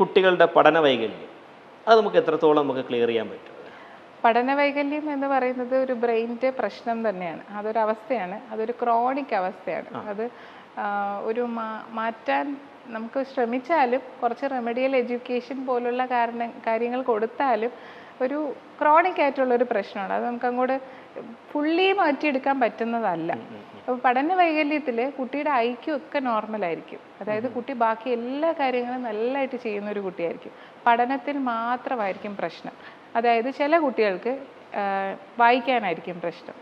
കുട്ടികളുടെ പഠന വൈകല്യം അത് നമുക്ക് എത്രത്തോളം നമുക്ക് ക്ലിയർ ചെയ്യാൻ പറ്റും? പഠന വൈകല്യം എന്ന് പറയുന്നത് ഒരു ബ്രെയിനിന്റെ പ്രശ്നം തന്നെയാണ്. അതൊരു അവസ്ഥയാണ്. അതൊരു ക്രോണിക് അവസ്ഥയാണ്. അത് ഒരു മാ- മാറ്റാൻ നമുക്ക് ശ്രമിച്ചാലും കുറച്ച് റെമഡിയൽ എഡ്യൂക്കേഷൻ പോലുള്ള കാരണ കാര്യങ്ങൾ കൊടുത്താലും ഒരു ക്രോണിക് ആയിട്ടുള്ളൊരു പ്രശ്നമാണ്. അത് നമുക്ക് അങ്ങോട്ട് ഫുള്ളി മാറ്റിയെടുക്കാൻ പറ്റുന്നതല്ല. അപ്പോൾ പഠന വൈകല്യത്തിൽ കുട്ടിയുടെ ഐക്യം ഒക്കെ നോർമൽ ആയിരിക്കും. അതായത് കുട്ടി ബാക്കി എല്ലാ കാര്യങ്ങളും നല്ലതായിട്ട് ചെയ്യുന്ന ഒരു കുട്ടിയായിരിക്കും. പഠനത്തിൽ മാത്രമായിരിക്കും പ്രശ്നം. അതായത് ചില കുട്ടികൾക്ക് വായിക്കാനായിരിക്കും പ്രശ്നം.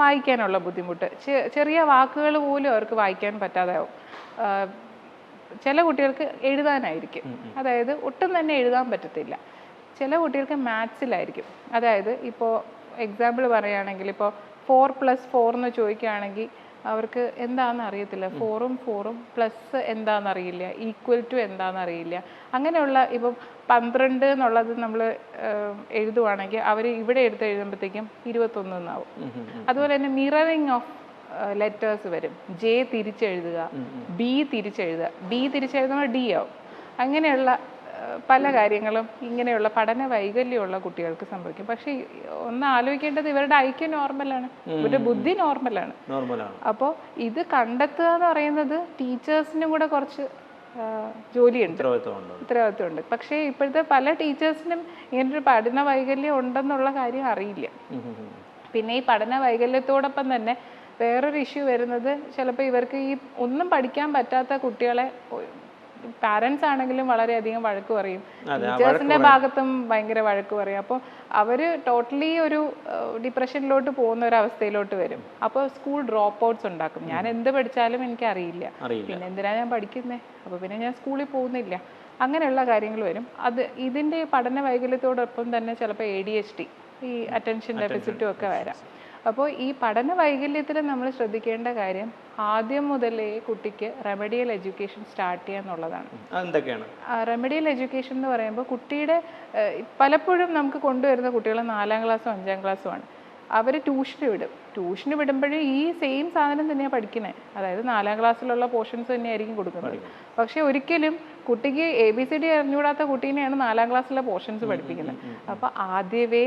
വായിക്കാനുള്ള ബുദ്ധിമുട്ട്. ചെറിയ വാക്കുകൾ പോലും അവർക്ക് വായിക്കാൻ പറ്റാതാവും. ചില കുട്ടികൾക്ക് എഴുതാനായിരിക്കും. അതായത് ഒട്ടും തന്നെ എഴുതാൻ പറ്റത്തില്ല. ചില കുട്ടികൾക്ക് മാത്സിലായിരിക്കും. അതായത് ഇപ്പോൾ എക്സാമ്പിൾ പറയുകയാണെങ്കിൽ ഇപ്പോൾ ഫോർ പ്ലസ് ഫോർ എന്ന് ചോദിക്കുകയാണെങ്കിൽ അവർക്ക് എന്താണെന്ന് അറിയത്തില്ല. ഫോറും ഫോറും പ്ലസ് എന്താണെന്ന് അറിയില്ല. ഈക്വൽ ടു എന്താണെന്ന് അറിയില്ല. അങ്ങനെയുള്ള ഇപ്പം പന്ത്രണ്ട് എന്നുള്ളത് നമ്മൾ എഴുതുവാണെങ്കിൽ അവർ ഇവിടെ എടുത്ത് എഴുതുമ്പോഴത്തേക്കും ഇരുപത്തൊന്ന് എന്നാവും. അതുപോലെ തന്നെ മിററിങ് ഓഫ് ലെറ്റേഴ്സ് വരും. ജെ തിരിച്ചെഴുതുക. ബി തിരിച്ചെഴുതുക. ബി തിരിച്ചെഴുതുമ്പോൾ ഡി ആവും. അങ്ങനെയുള്ള പല കാര്യങ്ങളും ഇങ്ങനെയുള്ള പഠന വൈകല്യമുള്ള കുട്ടികൾക്ക് സംഭവിക്കും. പക്ഷെ ഒന്ന് ആലോചിക്കേണ്ടത് ഇവരുടെ ഐക്യം നോർമലാണ് ഇവരുടെ ബുദ്ധി നോർമലാണ് അപ്പോൾ ഇത് കണ്ടെത്തുക എന്ന് പറയുന്നത് ടീച്ചേഴ്സിനും കൂടെ കുറച്ച് ജോലിയുണ്ട്. ഉത്തരവാദിത്വമുണ്ട്. പക്ഷേ ഇപ്പോഴത്തെ പല ടീച്ചേഴ്സിനും ഇങ്ങനൊരു പഠന വൈകല്യം ഉണ്ടെന്നുള്ള കാര്യം അറിയില്ല. പിന്നെ ഈ പഠന വൈകല്യത്തോടൊപ്പം തന്നെ വേറൊരു ഇഷ്യൂ വരുന്നത് ചിലപ്പോൾ ഇവർക്ക് ഈ ഒന്നും പഠിക്കാൻ പറ്റാത്ത കുട്ടികളെ പാരൻസ് ആണെങ്കിലും വളരെയധികം വഴക്ക് പറയും. ടീച്ചേഴ്സിന്റെ ഭാഗത്തും ഭയങ്കര വഴക്ക് പറയും. അപ്പോൾ അവർ ടോട്ടലി ഒരു ഡിപ്രഷനിലോട്ട് പോകുന്ന ഒരു അവസ്ഥയിലോട്ട് വരും. അപ്പോൾ സ്കൂൾ ഡ്രോപ്പ് ഔട്ട്സ് ഉണ്ടാക്കും. ഞാൻ എന്ത് പഠിച്ചാലും എനിക്ക് അറിയില്ല. അറിയില്ല പിന്നെ എന്തിനാ ഞാൻ പഠിക്കുന്നേ? അപ്പോൾ പിന്നെ ഞാൻ സ്കൂളിൽ പോകുന്നില്ല. അങ്ങനെയുള്ള കാര്യങ്ങൾ വരും. അത് ഇതിന്റെ പഠന വൈകല്യത്തോടൊപ്പം തന്നെ ചിലപ്പോൾ എ ഡി എച്ച് ഡി ഈ അറ്റൻഷൻ ഡെഫിസിറ്റും ഒക്കെ വരാം. അപ്പോൾ ഈ പഠന വൈകല്യത്തിൽ നമ്മൾ ശ്രദ്ധിക്കേണ്ട കാര്യം ആദ്യം മുതലേ കുട്ടിക്ക് റെമഡിയൽ എഡ്യൂക്കേഷൻ സ്റ്റാർട്ട് ചെയ്യുക എന്നുള്ളതാണ്. റെമഡിയൽ എഡ്യൂക്കേഷൻ എന്ന് പറയുമ്പോൾ കുട്ടിയുടെ പലപ്പോഴും നമുക്ക് കൊണ്ടുവരുന്ന കുട്ടികൾ നാലാം ക്ലാസ്സും അഞ്ചാം ക്ലാസ്സുമാണ് അവർ ട്യൂഷന് വിടും. ട്യൂഷന് വിടുമ്പോഴും ഈ സെയിം സാധനം തന്നെയാണ് പഠിക്കുന്നത് അതായത് നാലാം ക്ലാസ്സിലുള്ള പോർഷൻസ് തന്നെയായിരിക്കും കൊടുക്കുന്നത്. പക്ഷേ ഒരിക്കലും കുട്ടിക്ക് എ ബി സി ഡി അറിഞ്ഞുകൂടാത്ത കുട്ടീനെയാണ് നാലാം ക്ലാസ്സിലെ പോർഷൻസ് പഠിപ്പിക്കുന്നത്. അപ്പോൾ ആദ്യമേ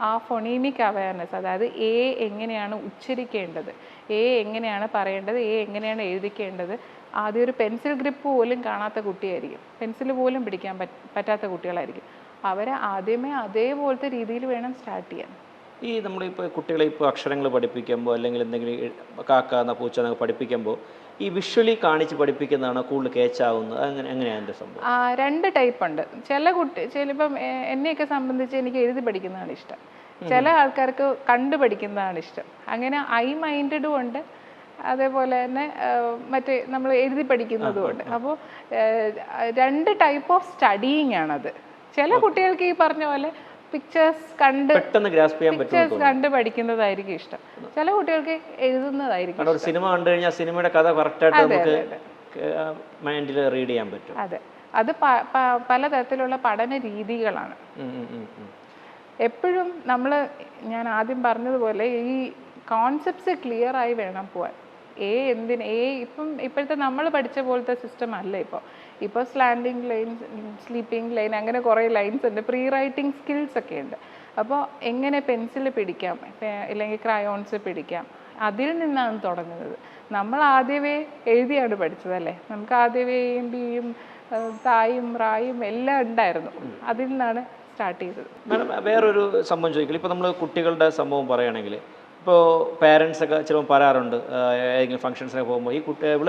ആ ഫൊണീമിക് അവയർനെസ് അതായത് എ എങ്ങനെയാണ് ഉച്ചരിക്കേണ്ടത് എ എങ്ങനെയാണ് പറയേണ്ടത് എ എങ്ങനെയാണ് എഴുതിക്കേണ്ടത് ആദ്യം ഒരു പെൻസിൽ ഗ്രിപ്പ് പോലും കാണാത്ത കുട്ടിയായിരിക്കും. പെൻസിൽ പോലും പിടിക്കാൻ പറ്റാത്ത കുട്ടികളായിരിക്കും. അവരെ ആദ്യമേ അതേപോലത്തെ രീതിയിൽ വേണം സ്റ്റാർട്ട് ചെയ്യാൻ. ഈ നമ്മളിപ്പോൾ കുട്ടികളെ ഇപ്പോൾ അക്ഷരങ്ങൾ പഠിപ്പിക്കുമ്പോൾ അല്ലെങ്കിൽ എന്തെങ്കിലും കാക്ക എന്ന പൂച്ച എന്നൊക്കെ പഠിപ്പിക്കുമ്പോൾ ഈ വിഷ്വലി കാണിച്ച് പഠിപ്പിക്കുന്നതാണ് കൂടുതൽ കേച്ചാവുന്നത് അങ്ങനെ എങ്ങനെയാണ് അതിന്റെ സംഭവം? ആ, രണ്ട് ടൈപ്പ് ഉണ്ട്. ചില കുട്ടി ചിലപ്പം എന്നെയൊക്കെ സംബന്ധിച്ച് എനിക്ക് എഴുതി പഠിക്കുന്നതാണ് ഇഷ്ടം. ചില ആൾക്കാർക്ക് കണ്ടു പഠിക്കുന്നതാണ് ഇഷ്ടം. അങ്ങനെ ഐ മൈൻഡഡും ഉണ്ട്. അതേപോലെ തന്നെ മറ്റേ നമ്മൾ എഴുതി പഠിക്കുന്നതും ഉണ്ട്. അപ്പോൾ രണ്ട് ടൈപ്പ് ഓഫ് സ്റ്റഡിയിങ് ആണത്. ചില കുട്ടികൾക്ക് ഈ പറഞ്ഞ പോലെ പിക്ചേഴ്സ് കണ്ട് പെട്ടെന്ന് ഗ്രാസ്പ് ചെയ്യാൻ പറ്റും പിക്ചേഴ്സ് കണ്ട് പഠിക്കുന്നതായിരിക്കും ഇഷ്ടം. ചില കുട്ടികൾക്ക് എഴുതുന്നതായിരിക്കും ഒരു സിനിമ കണ്ടു കഴിഞ്ഞാൽ സിനിമയുടെ കഥ കറക്റ്റായിട്ട് നമുക്ക് മൈൻഡിൽ റീഡ് ചെയ്യാൻ പറ്റും. അതെ. അത് പലതരത്തിലുള്ള പഠന രീതികളാണ്. എപ്പോഴും നമ്മൾ ഞാൻ ആദ്യം പറഞ്ഞതുപോലെ ഈ കോൺസെപ്റ്റ്സ് ക്ലിയർ ആയി വേണം പോവാൻ. എ എന്തിന് എ ഇപ്പം ഇപ്പോഴത്തെ നമ്മൾ പഠിച്ച പോലത്തെ സിസ്റ്റം അല്ല ഇപ്പോൾ ഇപ്പോൾ സ്ലാൻഡിങ് ലൈൻ സ്ലീപ്പിംഗ് ലൈൻ അങ്ങനെ കുറേ ലൈൻസ് ഉണ്ട്. പ്രീ റൈറ്റിംഗ് സ്കിൽസ് ഒക്കെ ഉണ്ട്. അപ്പോൾ എങ്ങനെ പെൻസിൽ പിടിക്കാം? അല്ലെങ്കിൽ ഇല്ലെങ്കിൽ ക്രയോൺസ് പിടിക്കാം? അതിൽ നിന്നാണ് തുടങ്ങുന്നത്. നമ്മൾ ആദ്യമേ എഴുതിയാണ് പഠിച്ചതല്ലേ നമുക്ക് ആദ്യമേ എയും ബിയും തായും റായും എല്ലാം ഉണ്ടായിരുന്നു. അതിൽ നിന്നാണ് സ്റ്റാർട്ട് ചെയ്തത്. മാഡം വേറൊരു സംഭവം ചോദിക്കില്ല ഇപ്പോൾ നമ്മൾ കുട്ടികളുടെ സംഭവം പറയുകയാണെങ്കിൽ ഇപ്പോൾ പേരൻസൊക്കെ ഒക്കെ ചിലപ്പോൾ പറയാറുണ്ട് ഏതെങ്കിലും ഫംഗ്ഷൻസിനൊക്കെ പോകുമ്പോൾ ഈ കുട്ടി ഇവൾ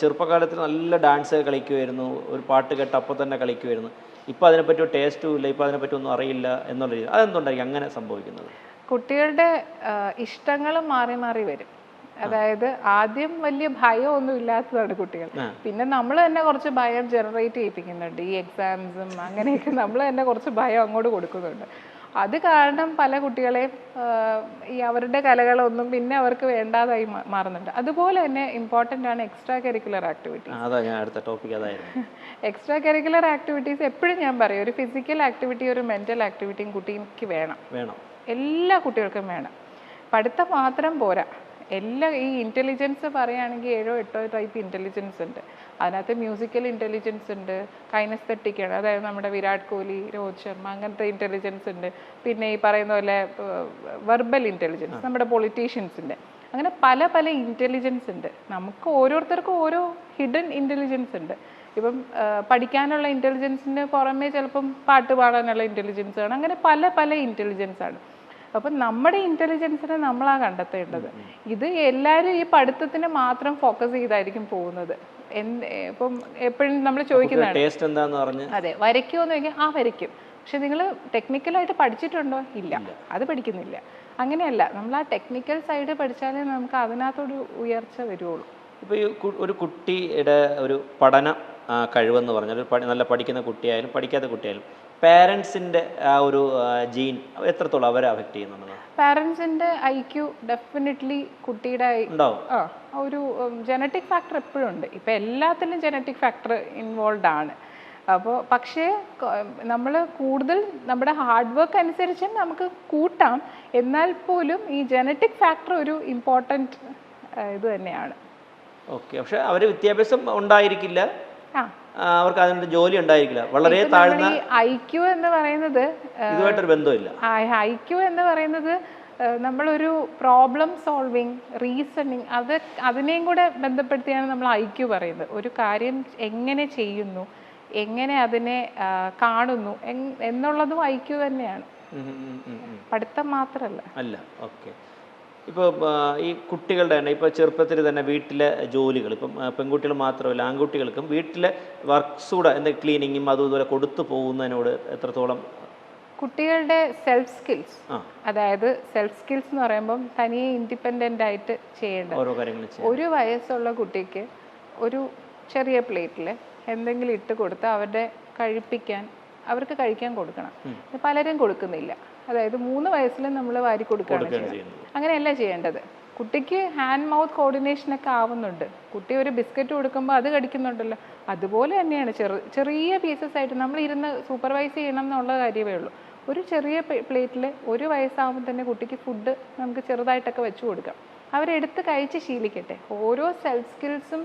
ചെറുപ്പകാലത്തിൽ നല്ല ഡാൻസ് കളിക്കുമായിരുന്നു ഒരു പാട്ട് കേട്ട് അപ്പോൾ തന്നെ കളിക്കുമായിരുന്നു ഇപ്പോൾ അതിനെപ്പറ്റി ടേസ്റ്റും ഇല്ല ഇപ്പോൾ അതിനെപ്പറ്റി ഒന്നും അറിയില്ല എന്നുള്ള രീതി അതെന്തുകൊണ്ടായിരിക്കും അങ്ങനെ സംഭവിക്കുന്നത്? കുട്ടികളുടെ ഇഷ്ടങ്ങൾ മാറി മാറി വരും. അതായത് ആദ്യം വലിയ ഭയമൊന്നും ഇല്ലാത്തതാണ് കുട്ടികൾ. പിന്നെ നമ്മൾ തന്നെ കുറച്ച് ഭയം ജനറേറ്റ് ചെയ്യിപ്പിക്കുന്നുണ്ട് ഈ എക്സാംസും അങ്ങനെയൊക്കെ നമ്മൾ തന്നെ കുറച്ച് ഭയം അങ്ങോട്ട് കൊടുക്കുന്നുണ്ട്. അത് കാരണം പല കുട്ടികളെയും ഈ അവരുടെ കലകളൊന്നും പിന്നെ അവർക്ക് വേണ്ടാതായി മാറുന്നുണ്ട്. അതുപോലെ തന്നെ ഇമ്പോർട്ടന്റ് ആണ് എക്സ്ട്രാ കരിക്കുലർ ആക്ടിവിറ്റീസ് അതാ ഞാൻ അടുത്ത ടോപ്പിക് അതായിരുന്നു. എക്സ്ട്രാ കരിക്കുലർ ആക്ടിവിറ്റീസ് എപ്പോഴും ഞാൻ പറയും ഒരു ഫിസിക്കൽ ആക്ടിവിറ്റി ഒരു മെന്റൽ ആക്ടിവിറ്റിയും കുട്ടിക്ക് വേണം. വേണം. എല്ലാ കുട്ടികൾക്കും വേണം. പഠിത്തം മാത്രം പോരാ. എല്ലാ ഈ ഇന്റലിജൻസ് പറയുകയാണെങ്കിൽ ഏഴോ എട്ടോ ടൈപ്പ് ഇന്റലിജൻസ് ഉണ്ട്. അതിനകത്ത് മ്യൂസിക്കൽ ഇന്റലിജൻസ് ഉണ്ട്. കൈനസ്തെറ്റിക് ആണ് അതായത് നമ്മുടെ വിരാട് കോഹ്ലി രോഹിത് ശർമ്മ അങ്ങനത്തെ ഇന്റലിജൻസ് ഉണ്ട്. പിന്നെ ഈ പറയുന്ന പോലെ വെർബൽ ഇന്റലിജൻസ് നമ്മുടെ പൊളിറ്റീഷ്യൻസിന്റെ അങ്ങനെ പല പല ഇന്റലിജൻസ് ഉണ്ട്. നമുക്ക് ഓരോരുത്തർക്കും ഓരോ ഹിഡൻ ഇന്റലിജൻസ് ഉണ്ട്. ഇപ്പം പഠിക്കാനുള്ള ഇന്റലിജൻസിന് പുറമേ ചിലപ്പം പാട്ട് പാടാനുള്ള ഇന്റലിജൻസ് ആണ്. അങ്ങനെ പല പല ഇന്റലിജൻസ് ആണ്. അപ്പം നമ്മുടെ ഇന്റലിജൻസിനെ നമ്മളാ കണ്ടെത്തേണ്ടത്. ഇത് എല്ലാവരും ഈ പഠിത്തത്തിന് മാത്രം ഫോക്കസ് ചെയ്തായിരിക്കും പോകുന്നത്. ഇപ്പം എപ്പോഴും നമ്മൾ ചോദിക്കുന്നതാണ്. അതെ വരയ്ക്കുമോ എന്ന് ചോദിക്കാം ആ വരയ്ക്കും. പക്ഷെ നിങ്ങൾ ടെക്നിക്കലായിട്ട് പഠിച്ചിട്ടുണ്ടോ? ഇല്ല. അത് പഠിക്കുന്നില്ല. അങ്ങനെയല്ല. നമ്മൾ ആ ടെക്നിക്കൽ സൈഡ് പഠിച്ചാലേ നമുക്ക് അതിനകത്തൊരു ഉയർച്ച വരുള്ളൂ ഇപ്പോൾ ഈ ഒരു കുട്ടിയുടെ ഒരു പഠന കഴിവെന്ന് പറഞ്ഞാൽ ഒരു നല്ല പഠിക്കുന്ന കുട്ടിയായാലും പഠിക്കാത്ത കുട്ടിയായാലും പാരൻസിന്റെ ആ ഒരു ജീൻ എത്രത്തോളം അവരെ അഫക്റ്റ് ചെയ്യുന്നുണ്ടെന്ന് പാരൻസിന്റെ ഐ ക്യു ഡെഫിനറ്റ്ലി കുട്ടിയുടെ ഐ- ഉണ്ടാവും. ആ ഒരു ജനറ്റിക് ഫാക്ടർ എപ്പോഴും ഉണ്ട്. ഇപ്പം എല്ലാത്തിലും ജനറ്റിക് ഫാക്ടർ ഇൻവോൾവ് ആണ്. അപ്പോൾ പക്ഷേ നമ്മൾ കൂടുതൽ നമ്മുടെ ഹാർഡ് വർക്ക് അനുസരിച്ച് നമുക്ക് കൂട്ടാം. എന്നാൽ പോലും ഈ ജനറ്റിക് ഫാക്ടർ ഒരു ഇമ്പോർട്ടന്റ് ഇത് തന്നെയാണ്. ഓക്കെ. പക്ഷെ അവർ വിദ്യാഭ്യാസം ഉണ്ടായിരിക്കില്ല. അവർക്ക് അതിന്റെ ജോലി ഉണ്ടായിരിക്കില്ല. വളരെ താഴ്ന്ന ഐക്യു എന്ന് പറയുന്നത് ഇതുമായിട്ടൊരു ബന്ധമില്ല. ഐ ക്യു എന്ന് പറയുന്നത് നമ്മളൊരു പ്രോബ്ലം സോൾവിങ് റീസണിങ് അത് അതിനെയും കൂടെ ബന്ധപ്പെടുത്തിയാണ് നമ്മൾ ഐക്യു ക്യു പറയുന്നത്. ഒരു കാര്യം എങ്ങനെ ചെയ്യുന്നു എങ്ങനെ അതിനെ കാണുന്നു എന്നുള്ളതും ഐ ക്യു തന്നെയാണ്. പഠിത്തം മാത്രമല്ല അല്ല ഓക്കെ. ഇപ്പോൾ ഈ കുട്ടികളുടെ തന്നെ ഇപ്പോൾ ചെറുപ്പത്തിൽ തന്നെ വീട്ടിലെ ജോലികൾ ഇപ്പം പെൺകുട്ടികൾ മാത്രമല്ല ആൺകുട്ടികൾക്കും വീട്ടിലെ വർക്ക്സ് കൂടെ എന്താ ക്ലീനിങ്ങും അതും ഇതുപോലെ കൊടുത്തു പോകുന്നതിനോട് എത്രത്തോളം കുട്ടികളുടെ സെൽഫ് സ്കിൽസ് അതായത് സെൽഫ് സ്കിൽസ് എന്ന് പറയുമ്പം തനിയെ ഇൻഡിപെൻഡന്റ് ആയിട്ട് ചെയ്യേണ്ട ഒരു വയസ്സുള്ള കുട്ടിക്ക് ഒരു ചെറിയ പ്ലേറ്റിൽ എന്തെങ്കിലും ഇട്ട് കൊടുത്ത് അവരുടെ കഴിപ്പിക്കാൻ അവർക്ക് കഴിക്കാൻ കൊടുക്കണം. പലരും കൊടുക്കുന്നില്ല. അതായത് മൂന്ന് വയസ്സിൽ നമ്മൾ വാരി കൊടുക്കുകയാണ് ചെയ്യുന്നത്. അങ്ങനെയല്ല ചെയ്യേണ്ടത്. കുട്ടിക്ക് ഹാൻഡ് മൗത്ത് കോർഡിനേഷൻ ഒക്കെ ആവുന്നുണ്ട്. കുട്ടി ഒരു ബിസ്ക്കറ്റ് കൊടുക്കുമ്പോൾ അത് കടിക്കുന്നുണ്ടല്ലോ. അതുപോലെ തന്നെയാണ് ചെറു ചെറിയ പീസസ് ആയിട്ട് നമ്മൾ ഇരുന്ന് സൂപ്പർവൈസ് ചെയ്യണം എന്നുള്ള കാര്യമേ ഉള്ളൂ. ഒരു ചെറിയ പ്ലേറ്റിൽ ഒരു വയസ്സാകുമ്പോൾ തന്നെ കുട്ടിക്ക് ഫുഡ് നമുക്ക് ചെറുതായിട്ടൊക്കെ വെച്ച് കൊടുക്കാം. അവരെടുത്ത് കഴിച്ച് ശീലിക്കട്ടെ. ഓരോ സെൽഫ് സ്കിൽസും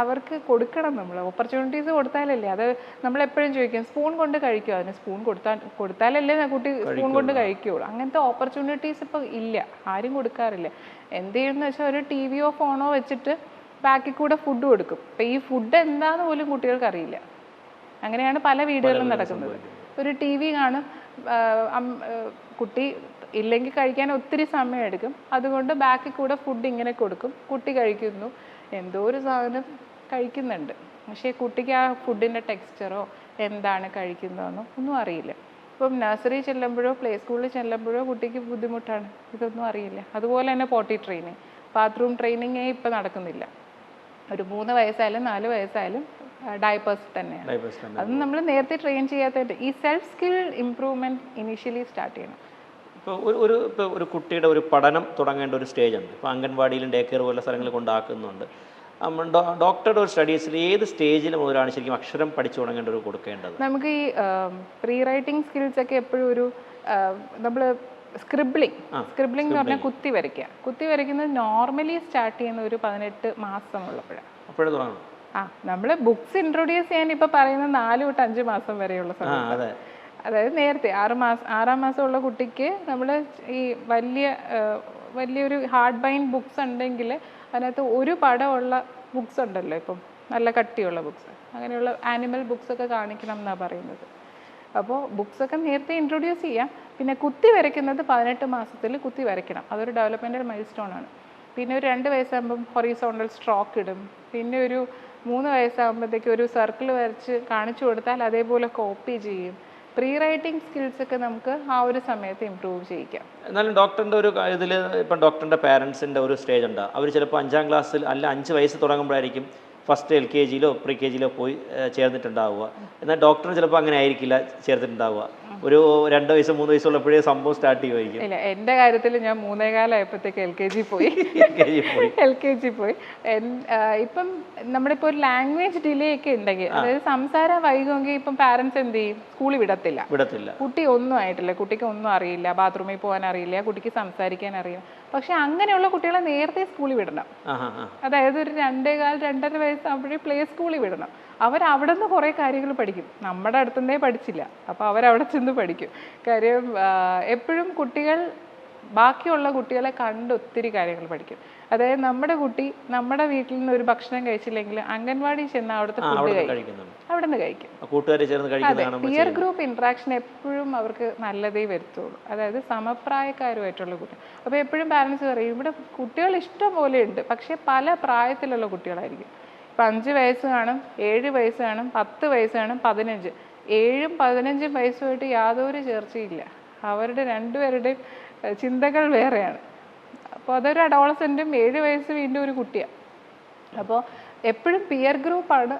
അവർക്ക് കൊടുക്കണം നമ്മൾ ഓപ്പർച്യൂണിറ്റീസ് കൊടുത്താലല്ലേ? അത് നമ്മൾ എപ്പോഴും ചോദിക്കും സ്പൂൺ കൊണ്ട് കഴിക്കുമോ അതിന് സ്പൂൺ കൊടുത്താൽ കൊടുത്താലല്ലേ കുട്ടി സ്പൂൺ കൊണ്ട് കഴിക്കുകയുള്ളൂ അങ്ങനത്തെ ഓപ്പർച്യൂണിറ്റീസ് ഇപ്പോൾ ഇല്ല. ആരും കൊടുക്കാറില്ല. എന്ത് ചെയ്യുമെന്ന് വെച്ചാൽ ഒരു ടി വിയോ ഫോണോ വെച്ചിട്ട് ബാക്കിൽ കൂടെ ഫുഡ് കൊടുക്കും. ഇപ്പം ഈ ഫുഡ് എന്താന്ന് പോലും കുട്ടികൾക്ക് അറിയില്ല. അങ്ങനെയാണ് പല വീടുകളിലും നടക്കുന്നത്. ഒരു ടി വി കാണും കുട്ടി ഇല്ലെങ്കിൽ കഴിക്കാൻ ഒത്തിരി സമയം എടുക്കും. അതുകൊണ്ട് ബാക്കിൽ കൂടെ ഫുഡ് ഇങ്ങനെ കൊടുക്കും. കുട്ടി കഴിക്കുന്നു. എന്തോ ഒരു സാധനം കഴിക്കുന്നുണ്ട്. പക്ഷേ കുട്ടിക്ക് ആ ഫുഡിന്റെ ടെക്സ്ചറോ എന്താണ് കഴിക്കുന്നതെന്നോ ഒന്നും അറിയില്ല. ഇപ്പം നഴ്സറി ചെല്ലുമ്പോഴോ പ്ലേ സ്കൂളിൽ ചെല്ലുമ്പോഴോ കുട്ടിക്ക് ബുദ്ധിമുട്ടാണ്. ഇതൊന്നും അറിയില്ല. അതുപോലെ തന്നെ പോട്ടി ട്രെയിനിങ് ബാത്റൂം ട്രെയിനിങ്ങേ ഇപ്പം നടക്കുന്നില്ല. ഒരു മൂന്ന് വയസ്സായാലും നാല് വയസ്സായാലും ഡയപ്പേഴ്സ് തന്നെയാണ്. അത് നമ്മൾ നേരത്തെ ട്രെയിൻ ചെയ്യാത്തതായിട്ട് ഈ self skill improvement initially start ചെയ്യണം. ഇപ്പോൾ ഒരു ഒരു ഇപ്പോൾ ഒരു കുട്ടിയുടെ ഒരു പഠനം തുടങ്ങേണ്ട ഒരു സ്റ്റേജ് ഉണ്ട് ഇപ്പോൾ അംഗൻവാടിയിലും ഡേ കെയർ പോലുള്ള സ്ഥലങ്ങളിൽ കൊണ്ടാക്കുന്നുണ്ട്. ഡോക്ടറുടെ ഒരു സ്റ്റഡീസിൽ ഏത് സ്റ്റേജിൽ മുതലാണ് ശരിക്കും അക്ഷരം പഠിച്ചു തുടങ്ങേണ്ട ഒരു കൊടുക്കേണ്ടത്? നമുക്ക് ഈ പ്രീ റൈറ്റിംഗ് സ്കിൽസ് ഒക്കെ എപ്പോഴും ഒരു നമ്മൾ സ്ക്രിബ്ലിംഗ് സ്ക്രിബ്ലിംഗ് എന്ന് പറഞ്ഞാൽ കുത്തി വരയ്ക്കുക. കുത്തി വരയ്ക്കുന്നത് നോർമലി സ്റ്റാർട്ട് ചെയ്യുന്ന ഒരു പതിനെട്ട് മാസം ഉള്ളപ്പോഴാണ്. അപ്പോഴേ തുടങ്ങണം. ആ നമ്മൾ ബുക്സ് ഇൻട്രൊഡ്യൂസ് ചെയ്യാൻ ഇപ്പൊ പറയുന്ന നാല് തൊട്ട് അഞ്ച് മാസം വരെയുള്ള സമയത്ത് സമയം അതായത് നേരത്തെ ആറ് മാസം ആറാം മാസമുള്ള കുട്ടിക്ക് നമ്മൾ ഈ വലിയ വലിയൊരു ഹാർഡ് ബൈൻഡ് ബുക്സ് ഉണ്ടെങ്കിൽ അതിനകത്ത് ഒരു പടമുള്ള ബുക്സ് ഉണ്ടല്ലോ ഇപ്പം. നല്ല കട്ടിയുള്ള ബുക്സ്. അങ്ങനെയുള്ള ആനിമൽ ബുക്സ് ഒക്കെ കാണിക്കണം എന്നാണ് പറയുന്നത്. അപ്പോൾ ബുക്സ് ഒക്കെ നേരത്തെ ഇൻട്രൊഡ്യൂസ് ചെയ്യാം. പിന്നെ കുത്തി വരയ്ക്കുന്നത് പതിനെട്ട് മാസത്തിൽ കുത്തി വരയ്ക്കണം. അതൊരു ഡെവലപ്മെന്റൽ മൈൽ സ്റ്റോൺ ആണ് പിന്നെ ഒരു രണ്ട് വയസ്സാകുമ്പം ഹൊറീസോണ്ടൽ സ്ട്രോക്ക് ഇടും. പിന്നെ ഒരു മൂന്ന് വയസ്സാകുമ്പോഴത്തേക്ക് ഒരു സർക്കിൾ വരച്ച് കാണിച്ചു കൊടുത്താൽ അതേപോലെ കോപ്പി ചെയ്യും. പ്രീ റൈറ്റിംഗ് സ്കിൽസ് ഒക്കെ നമുക്ക് ആ ഒരു സമയത്ത് ഇമ്പ്രൂവ് ചെയ്യിക്കാം. എന്നാലും ഡോക്ടറിന്റെ ഒരു ഇതിൽ ഇപ്പം ഡോക്ടറിന്റെ പാരൻസിന്റെ ഒരു സ്റ്റേജ് ഉണ്ട്. അവർ ചിലപ്പോൾ അഞ്ചാം ക്ലാസ്സിൽ അല്ല അഞ്ച് വയസ്സ് തുടങ്ങുമ്പോഴായിരിക്കും ഫസ്റ്റ് എൽ കെ ജിയിലോ പ്രീ കെ ജിയിലോ പോയി ചേർന്നിട്ടുണ്ടാവുക. എന്നാൽ ഡോക്ടർ ചിലപ്പോൾ അങ്ങനെ ആയിരിക്കില്ല ചേർത്തിട്ടുണ്ടാവുക. ഒരു രണ്ട് വയസ്സ് മൂന്ന് വയസ്സുള്ളപ്പോഴേ സംഭവം സ്റ്റാർട്ട് ചെയ്യുമായിരിക്കും. ഇല്ല എന്റെ കാര്യത്തിൽ ഞാൻ മൂന്നേകാലായപ്പോഴത്തേക്ക് എൽ കെ ജി പോയി. എൽ കെ ജി പോയി. എൽ കെ ജി പോയി. എൻ- ആ, ഇപ്പം നമ്മളിപ്പോൾ ഒരു ലാംഗ്വേജ് ഡിലേ ഒക്കെ ഉണ്ടെങ്കിൽ അതായത് സംസാരം വൈകുമെങ്കിൽ ഇപ്പം പാരൻസ് എന്ത് ചെയ്യും? സ്കൂളിൽ വിടത്തില്ല. വിടത്തില്ല. കുട്ടി ഒന്നും ആയിട്ടില്ല. കുട്ടിക്ക് ഒന്നും അറിയില്ല. ബാത്റൂമിൽ പോകാൻ അറിയില്ല. കുട്ടിക്ക് സംസാരിക്കാൻ അറിയില്ല. പക്ഷെ അങ്ങനെയുള്ള കുട്ടികളെ നേരത്തെ സ്കൂളിൽ വിടണം. അതായത് ഒരു രണ്ടേകാൽ രണ്ടര വയസ്സാകുമ്പോഴേ പ്ലേ സ്കൂളിൽ വിടണം. അവർ അവിടെ നിന്ന് കുറേ കാര്യങ്ങൾ പഠിക്കും. നമ്മുടെ അടുത്തുനിന്നേ പഠിച്ചില്ല. അപ്പോൾ അവരവിടെ ചെന്ന് പഠിക്കും. കാര്യം എപ്പോഴും കുട്ടികൾ ബാക്കിയുള്ള കുട്ടികളെ കണ്ട് ഒത്തിരി കാര്യങ്ങൾ പഠിക്കും. അതായത് നമ്മുടെ കുട്ടി നമ്മുടെ വീട്ടിൽ നിന്ന് ഒരു ഭക്ഷണം കഴിച്ചില്ലെങ്കിൽ അംഗൻവാടി ചെന്ന് അവിടുത്തെ ഫുഡ് അവിടെ കഴിക്കും. അവിടെ നിന്ന് കഴിക്കും. അതെ ചേർന്ന് കാണുമ്പോൾ പിയർ ഗ്രൂപ്പ് ഇൻട്രാക്ഷൻ എപ്പോഴും അവർക്ക് നല്ലതേ വരുത്തുള്ളൂ. അതായത് സമപ്രായക്കാരുമായിട്ടുള്ള കുട്ടി. അപ്പോൾ എപ്പോഴും പാരൻസ് പറയും ഇവിടെ കുട്ടികൾ ഇഷ്ടം പോലെ ഉണ്ട് പക്ഷേ പല പ്രായത്തിലുള്ള കുട്ടികളായിരിക്കും. ഇപ്പം അഞ്ച് വയസ്സ് കാണും ഏഴ് വയസ്സ് കാണും പത്ത് വയസ്സ് കാണും പതിനഞ്ച്. ഏഴും പതിനഞ്ചും വയസ്സുമായിട്ട് യാതൊരു ചേർച്ചയില്ല അവരുടെ രണ്ടുപേരുടെയും ചിന്തകൾ വേറെയാണ്. അപ്പോൾ അതൊരു അഡോളസെന്റും ഏഴ് വയസ്സ് വീണ്ടും ഒരു കുട്ടിയാണ് അപ്പോൾ എപ്പോഴും പിയർ ഗ്രൂപ്പാണ്